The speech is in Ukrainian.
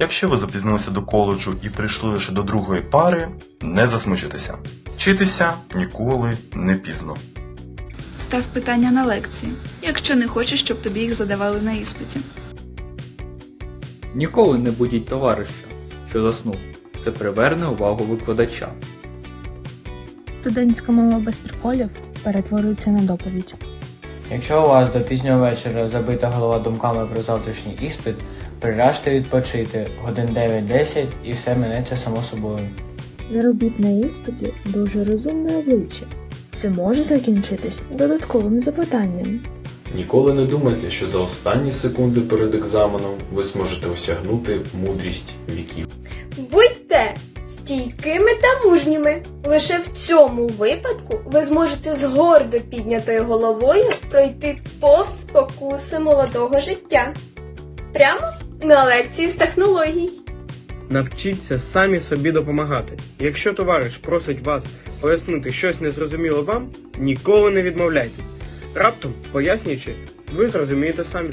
Якщо ви запізнилися до коледжу і прийшли лише до другої пари, не засмучуйтеся. Вчитися ніколи не пізно. Став питання на лекції, якщо не хочеш, щоб тобі їх задавали на іспиті. Ніколи не будіть товариша, що заснув. Це приверне увагу викладача. Студентська мова без приколів перетворюється на доповідь. Якщо у вас до пізнього вечора забита голова думками про завтрашній іспит, приляжте відпочити годин 9-10 і все минеться само собою. Не робіть на іспиті дуже розумне обличчя. Це може закінчитись додатковим запитанням. Ніколи не думайте, що за останні секунди перед екзаменом ви зможете осягнути мудрість віків. Будьте стійкими та мужніми. Лише в цьому випадку ви зможете з гордо піднятою головою пройти повз спокуси молодого життя. Прямо на лекції з технологій. Навчіться самі собі допомагати. Якщо товариш просить вас пояснити щось незрозуміло вам, ніколи не відмовляйтесь. Раптом, пояснюючи, ви зрозумієте самі.